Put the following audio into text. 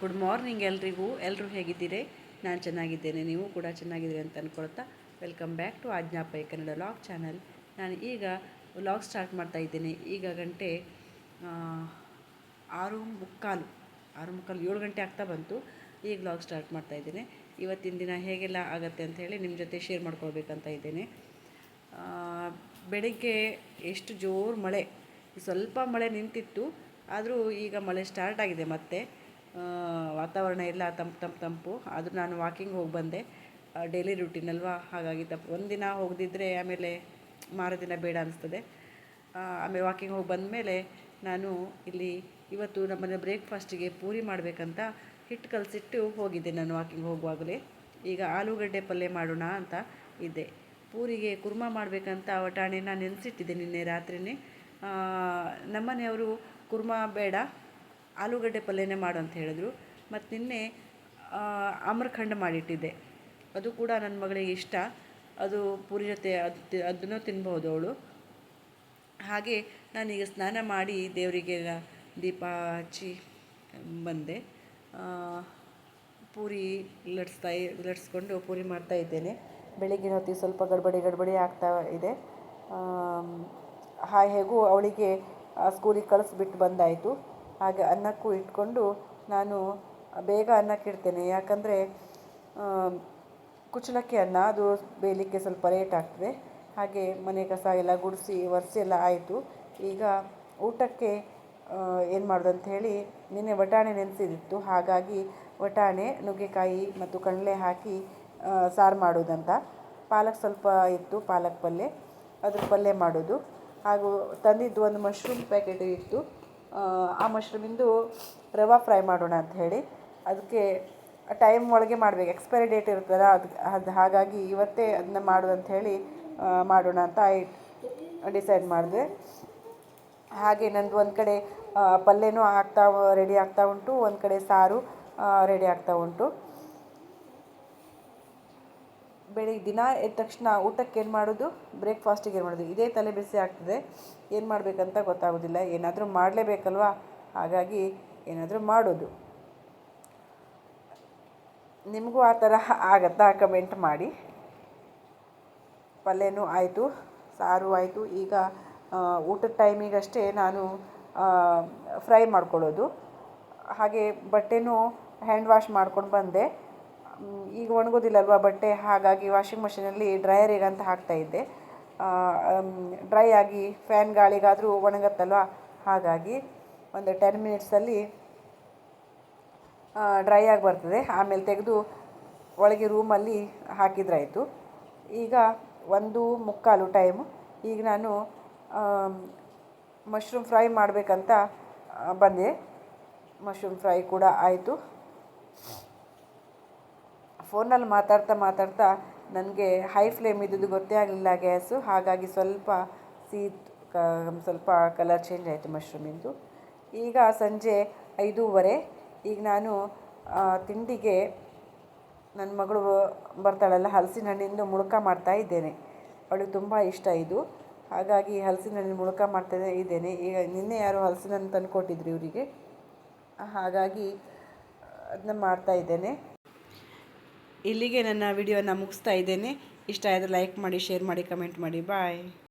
Good morning ಎಲ್ರಿಗೂ. ಎಲ್ಲರೂ ಹೇಗಿದ್ದೀರಿ? ನಾನು ಚೆನ್ನಾಗಿದ್ದೇನೆ. ನೀವು ಕೂಡ ಚೆನ್ನಾಗಿದ್ದೀರಿ ಅಂತ ಅಂದ್ಕೊಳ್ತಾ ವೆಲ್ಕಮ್ ಬ್ಯಾಕ್ ಟು ಆಜ್ಞಾಪೈ ಕನ್ನಡ ಲಾಗ್ ಚಾನಲ್ ನಾನು ಈಗ ವ್ಲಾಗ್ ಸ್ಟಾರ್ಟ್ ಮಾಡ್ತಾ ಇದ್ದೇನೆ. ಈಗ ಗಂಟೆ ಆರು ಮುಕ್ಕಾಲು ಆರು ಮುಕ್ಕಾಲು, ಏಳು ಗಂಟೆ ಆಗ್ತಾ ಬಂತು. ಈಗ ವ್ಲಾಗ್ ಸ್ಟಾರ್ಟ್ ಮಾಡ್ತಾ ಇದ್ದೇನೆ. ಇವತ್ತಿನ ದಿನ ಹೇಗೆಲ್ಲ ಆಗುತ್ತೆ ಅಂತ ಹೇಳಿ ನಿಮ್ಮ ಜೊತೆ ಶೇರ್ ಮಾಡ್ಕೊಳ್ಬೇಕಂತ ಇದ್ದೇನೆ. ಬೆಳಗ್ಗೆ ಎಷ್ಟು ಜೋರು ಮಳೆ. ಸ್ವಲ್ಪ ಮಳೆ ನಿಂತಿತ್ತು, ಆದರೂ ಈಗ ಮಳೆ ಸ್ಟಾರ್ಟ್ ಆಗಿದೆ ಮತ್ತೆ. ವಾತಾವರಣ ಎಲ್ಲ ತಂಪು ತಂಪು ತಂಪು. ಆದರೂ ನಾನು ವಾಕಿಂಗ್ ಹೋಗಿ ಬಂದೆ. ಡೈಲಿ ರುಟೀನ್ ಅಲ್ವಾ? ಹಾಗಾಗಿ ತಪ್ಪು ಒಂದಿನ ಹೋಗದಿದ್ದರೆ ಆಮೇಲೆ ಮಾರೋ ದಿನ ಬೇಡ ಅನಿಸ್ತದೆ. ಆಮೇಲೆ ವಾಕಿಂಗ್ ಹೋಗಿ ಬಂದಮೇಲೆ ನಾನು ಇಲ್ಲಿ ಇವತ್ತು ನಮ್ಮನೆ ಬ್ರೇಕ್ಫಾಸ್ಟಿಗೆ ಪೂರಿ ಮಾಡಬೇಕಂತ ಹಿಟ್ಟು ಕಲಸಿಟ್ಟು ಹೋಗಿದ್ದೆ ನಾನು ವಾಕಿಂಗ್ ಹೋಗುವಾಗಲೇ. ಈಗ ಆಲೂಗಡ್ಡೆ ಪಲ್ಯ ಮಾಡೋಣ ಅಂತ ಇದ್ದೆ. ಪೂರಿಗೆ ಕುರ್ಮಾ ಮಾಡಬೇಕಂತ ವಟಾಣಿನ ನೆನೆಸಿಟ್ಟಿದ್ದೆ ನಿನ್ನೆ ರಾತ್ರಿನೇ. ಆ, ನಮ್ಮನೆಯವರು ಕುರ್ಮಾ ಬೇಡ ಆಲೂಗಡ್ಡೆ ಪಲ್ಯನೇ ಮಾಡು ಅಂತ ಹೇಳಿದ್ರು. ಮತ್ತು ನಿನ್ನೆ ಆ, ಆಮ್ರಖಂಡ ಮಾಡಿಟ್ಟಿದ್ದೆ. ಅದು ಕೂಡ ನನ್ನ ಮಗಳಿಗೆ ಇಷ್ಟ. ಅದು ಪೂರಿ ಜೊತೆ ಅದು ಅದನ್ನು ತಿನ್ಬೋದು ಅವಳು. ಹಾಗೆ ನಾನೀಗ ಸ್ನಾನ ಮಾಡಿ ದೇವರಿಗೆ ದೀಪ ಹಚ್ಚಿ ಬಂದೆ. ಪೂರಿ ಲಟ್ಸ್ತಾ ಲಟ್ಸ್ಕೊಂಡು ಪೂರಿ ಮಾಡ್ತಾ ಇದ್ದೇನೆ. ಬೆಳಗಿನ ಹೊತ್ತಿಗೆ ಸ್ವಲ್ಪ ಗಡ್ಬಡಿ ಗಡ್ಬಡಿ ಆಗ್ತಾ ಇದೆ. ಹಾಯ್ ಹೇಗೂ ಅವಳಿಗೆ ಸ್ಕೂಲಿಗೆ ಕಳಿಸ್ಬಿಟ್ಟು ಬಂದಾಯಿತು. ಹಾಗೆ ಅನ್ನಕ್ಕೂ ಇಟ್ಕೊಂಡು ನಾನು ಬೇಗ ಅನ್ನಕ್ಕೆ ಇಡ್ತೇನೆ. ಯಾಕಂದರೆ ಕುಚ್ಚಲಕ್ಕಿ ಅನ್ನ ಅದು ಬೇಯಲಿಕ್ಕೆ ಸ್ವಲ್ಪ ಲೇಟ್ ಆಗ್ತದೆ. ಹಾಗೆ ಮನೆ ಕಸ ಎಲ್ಲ ಗುಡಿಸಿ, ಒರೆಸಿ ಎಲ್ಲ ಆಯಿತು. ಈಗ ಊಟಕ್ಕೆ ಏನು ಮಾಡೋದು ಅಂತ ಹೇಳಿ ನಿನ್ನೆ ವಟಾಣೆ ನೆನೆಸಿದಿತ್ತು. ಹಾಗಾಗಿ ವಟಾಣೆ, ನುಗ್ಗೆಕಾಯಿ ಮತ್ತು ಕಣಲೆ ಹಾಕಿ ಸಾರು ಮಾಡೋದಂತ. ಪಾಲಕ್ ಸ್ವಲ್ಪ ಇತ್ತು, ಪಾಲಕ್ ಪಲ್ಯ ಅದ್ರ ಪಲ್ಯ ಮಾಡೋದು. ಹಾಗೂ ತಂದಿದ್ದು ಒಂದು ಮಶ್ರೂಮ್ ಪ್ಯಾಕೆಟ್ ಇತ್ತು. ಆ, ಮಶ್ರೂಮಿಂದು ರವಾ ಫ್ರೈ ಮಾಡೋಣ ಅಂತ ಹೇಳಿ. ಅದಕ್ಕೆ ಟೈಮ್ ಒಳಗೆ ಮಾಡಬೇಕು. ಎಕ್ಸ್ಪೈರಿ ಡೇಟ್ ಇರ್ತಲ್ಲ ಅದು ಅದು ಹಾಗಾಗಿ ಇವತ್ತೇ ಅದನ್ನ ಮಾಡೋದಂತ ಹೇಳಿ ಮಾಡೋಣ ಅಂತ ಡಿಸೈಡ್ ಮಾಡಿದೆ. ಹಾಗೆ ನಂದು ಒಂದು ಕಡೆ ಪಲ್ಯನೂ ಆಗ್ತಾ ರೆಡಿ ಆಗ್ತಾ ಉಂಟು. ಒಂದು ಕಡೆ ಸಾರು ರೆಡಿ ಆಗ್ತಾ ಉಂಟು. ಬೆಳಿಗ್ಗೆ ದಿನ ಎದ್ದ ತಕ್ಷಣ ಊಟಕ್ಕೆ ಏನು ಮಾಡೋದು? ಬ್ರೇಕ್ಫಾಸ್ಟಿಗೆ ಏನು ಮಾಡೋದು? ಇದೇ ತಲೆ ಬಿಸಿ ಆಗ್ತದೆ. ಏನು ಮಾಡಬೇಕಂತ ಗೊತ್ತಾಗೋದಿಲ್ಲ. ಏನಾದರೂ ಮಾಡಲೇಬೇಕಲ್ವಾ? ಹಾಗಾಗಿ ಏನಾದರೂ ಮಾಡೋದು. ನಿಮಗೂ ಆ ಥರ ಆಗತ್ತಾ? ಕಮೆಂಟ್ ಮಾಡಿ. ಪಲ್ಯನೂ ಆಯಿತು, ಸಾರು ಆಯಿತು. ಈಗ ಊಟದ ಟೈಮಿಗಷ್ಟೇ ನಾನು ಫ್ರೈ ಮಾಡ್ಕೊಳ್ಳೋದು. ಹಾಗೆ ಬಟ್ಟೆನೂ ಹ್ಯಾಂಡ್ ವಾಶ್ ಮಾಡ್ಕೊಂಡು ಬಂದೆ. ಈಗ ಒಣಗೋದಿಲ್ಲಲ್ವ ಬಟ್ಟೆ? ಹಾಗಾಗಿ ವಾಷಿಂಗ್ ಮಷಿನಲ್ಲಿ ಡ್ರೈಯರಿಗೆ ಅಂತ ಹಾಕ್ತಾ ಇದ್ದೆ. ಡ್ರೈ ಆಗಿ ಫ್ಯಾನ್ ಗಾಳಿಗಾದರೂ ಒಣಗತ್ತಲ್ವ? ಹಾಗಾಗಿ ಒಂದು ಟೆನ್ ಮಿನಿಟ್ಸಲ್ಲಿ ಡ್ರೈ ಆಗಿ ಬರ್ತದೆ. ಆಮೇಲೆ ತೆಗೆದು ಒಳಗೆ ರೂಮಲ್ಲಿ ಹಾಕಿದ್ರಾಯಿತು. ಈಗ ಒಂದು ಮುಕ್ಕಾಲು ಟೈಮು ಈಗ ನಾನು ಮಶ್ರೂಮ್ ಫ್ರೈ ಮಾಡಬೇಕಂತ ಬಂದೆ. ಮಶ್ರೂಮ್ ಫ್ರೈ ಕೂಡ ಆಯಿತು. ಫೋನಲ್ಲಿ ಮಾತಾಡ್ತಾ ಮಾತಾಡ್ತಾ ನನಗೆ ಹೈ ಫ್ಲೇಮ್ ಇದ್ದದ್ದು ಗೊತ್ತೇ ಆಗಲಿಲ್ಲ ಗ್ಯಾಸು. ಹಾಗಾಗಿ ಸ್ವಲ್ಪ ಸೀತ್, ಕ- ಸ್ವಲ್ಪ ಕಲರ್ ಚೇಂಜ್ ಆಯಿತು ಮಶ್ರೂಮಿಂದು ಈಗ ಸಂಜೆ ಐದೂವರೆ, ಈಗ ನಾನು ತಿಂಡಿಗೆ ನನ್ನ ಮಗಳು ಬರ್ತಾಳಲ್ಲ ಹಲಸಿನ ಹಣ್ಣಿಂದು ಮುಳುಕ ಮಾಡ್ತಾ ಇದ್ದೇನೆ. ಅವಳಿಗೆ ತುಂಬ ಇಷ್ಟ ಇದು. ಹಾಗಾಗಿ ಹಲಸಿನ ಹಣ್ಣಿನ ಮುಳುಕ ಮಾಡ್ತಾ ಇದ್ದೇನೆ. ಈಗ ನಿನ್ನೆ ಯಾರು ಹಲಸಿನ ಹಣ್ಣು ತಂದು ಕೊಟ್ಟಿದ್ರು ಇವರಿಗೆ. ಹಾಗಾಗಿ ಅದನ್ನ ಮಾಡ್ತಾ ಇದ್ದೇನೆ. ಇಲ್ಲಿಗೆ ನನ್ನ ವಿಡಿಯೋನ ಮುಗಿಸ್ತಾ ಇದ್ದೇನೆ. ಇಷ್ಟ ಆದರೆ ಲೈಕ್ ಮಾಡಿ ಶೇರ್ ಮಾಡಿ ಕಮೆಂಟ್ ಮಾಡಿ. ಬಾಯ್